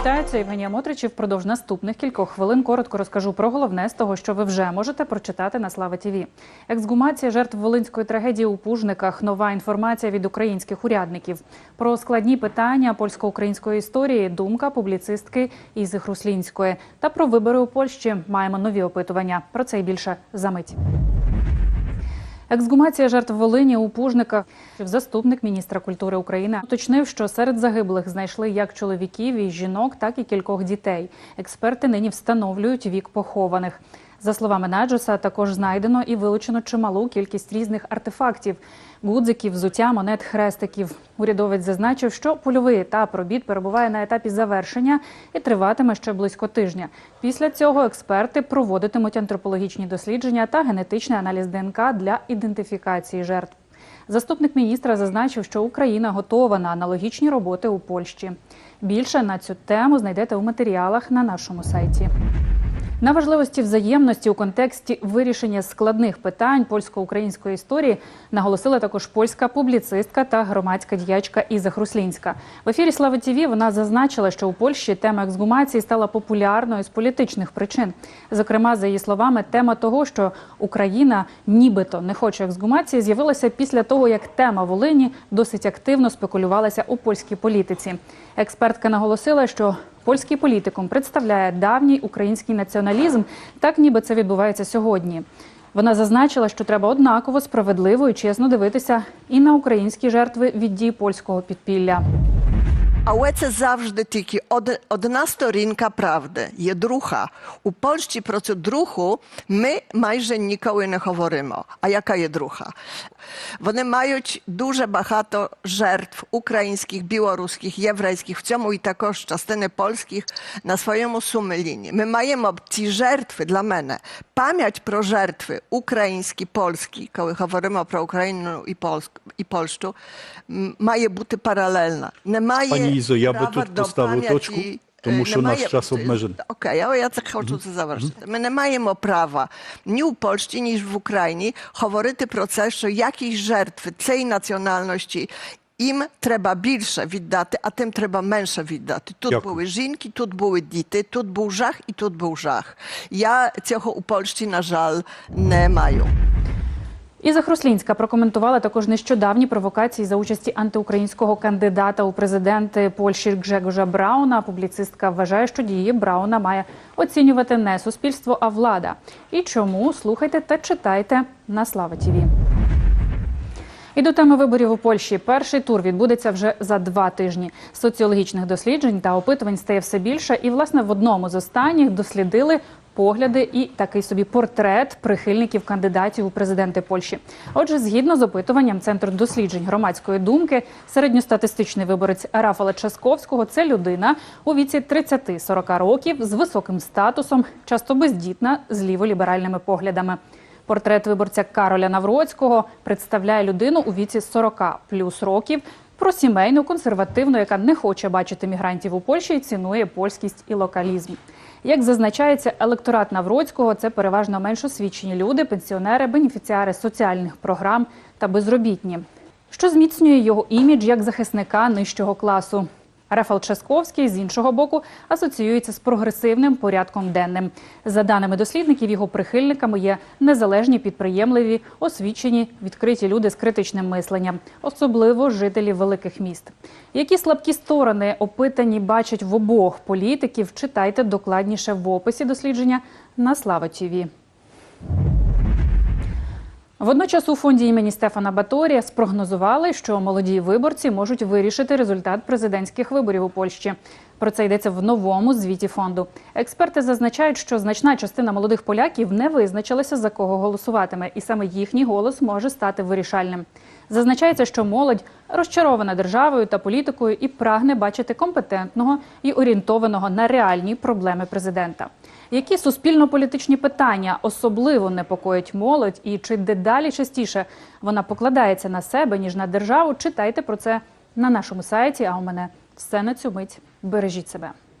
Вітаю, це Євгенія Мотрич. Впродовж наступних кількох хвилин коротко розкажу про головне з того, що ви вже можете прочитати на Слава ТІВІ. Ексгумація жертв волинської трагедії у Пужниках. Нова інформація від українських урядників про складні питання польсько-української історії. Думка публіцистки Ізи Хруслінської та про вибори у Польщі. Маємо нові опитування. Про це і більше за мить. Ексгумація жертв Волині у Пужниках. Заступник міністра культури України уточнив, що серед загиблих знайшли як чоловіків і жінок, так і кількох дітей. Експерти нині встановлюють вік похованих. За словами Наджоса, також знайдено і вилучено чималу кількість різних артефактів: гудзиків, взуття, монет, хрестиків. Урядовець зазначив, що польовий етап робіт перебуває на етапі завершення і триватиме ще близько тижня. Після цього експерти проводитимуть антропологічні дослідження та генетичний аналіз ДНК для ідентифікації жертв. Заступник міністра зазначив, що Україна готова на аналогічні роботи у Польщі. Більше на цю тему знайдете у матеріалах на нашому сайті. На важливості взаємності у контексті вирішення складних питань польсько-української історії наголосила також польська публіцистка та громадська діячка Іза Хруслінська. В ефірі Слава ТІВІ вона зазначила, що у Польщі тема ексгумації стала популярною з політичних причин. Зокрема, за її словами, тема того, що Україна нібито не хоче ексгумації, з'явилася після того, як тема Волині досить активно спекулювалася у польській політиці. Експертка наголосила, що польський політикум представляє давній український націоналізм, так ніби це відбувається сьогодні. Вона зазначила, що треба однаково справедливо і чесно дивитися і на українські жертви від дій польського підпілля. Але це завжди тільки од- одна сторінка правди. Є друга. У Польщі про цю другу ми майже ніколи не говоримо. А яка є друга? Вони мають дуже багато жертв українських, білоруських, єврейських, в цьому і також частини польських на своєму сумлінні. Ми маємо ці жертви для мене. Пам'ять про жертви українські, польські, коли говоримо про Україну і, Польськ, і Польщу, м, має бути паралельна. Немає Пані Ізо, я би права тут до поставив пам'яті, точку, е, тому що наш немає- час обмежений. Окей, але я це хочу це завершити. Ми не маємо права ні у Польщі, ні в Україні говорити про це, що якісь жертви цієї національності їм треба більше віддати, а тим треба менше віддати. Тут Дякую. були жінки, тут були діти, тут був жах і тут був жах. Я цього у Польщі, на жаль, не маю. Іза Хруслінська прокоментувала також нещодавні провокації за участі антиукраїнського кандидата у президенти Польщі Гжегожа Брауна. Публіцистка вважає, що дії Брауна має оцінювати не суспільство, а влада. І чому слухайте та читайте на Слава ТІВІ. І до теми виборів у Польщі перший тур відбудеться вже за два тижні. Соціологічних досліджень та опитувань стає все більше. І, власне, в одному з останніх дослідили погляди і такий собі портрет прихильників кандидатів у президенти Польщі. Отже, згідно з опитуванням Центру досліджень громадської думки, середньостатистичний виборець Рафала Часковського це людина у віці 30-40 років з високим статусом, часто бездітна, з ліволіберальними поглядами. Портрет виборця Кароля Навроцького представляє людину у віці 40 плюс років. Про сімейну консервативну, яка не хоче бачити мігрантів у Польщі і цінує польськість і локалізм. Як зазначається, електорат Навроцького це переважно менш освічені люди, пенсіонери, бенефіціари соціальних програм та безробітні, що зміцнює його імідж як захисника нижчого класу. Рафал Часковський з іншого боку асоціюється з прогресивним порядком денним. За даними дослідників, його прихильниками є незалежні підприємливі, освічені, відкриті люди з критичним мисленням, особливо жителі великих міст. Які слабкі сторони опитані бачать в обох політиків? Читайте докладніше в описі дослідження на Слава ТІВІ. Водночас у фонді імені Стефана Баторія спрогнозували, що молоді виборці можуть вирішити результат президентських виборів у Польщі. Про це йдеться в новому звіті фонду. Експерти зазначають, що значна частина молодих поляків не визначилася за кого голосуватиме, і саме їхній голос може стати вирішальним. Зазначається, що молодь розчарована державою та політикою і прагне бачити компетентного і орієнтованого на реальні проблеми президента. Які суспільно-політичні питання особливо непокоїть молодь, і чи дедалі частіше вона покладається на себе ніж на державу? Читайте про це на нашому сайті. А у мене все на цю мить. Бережіть себе.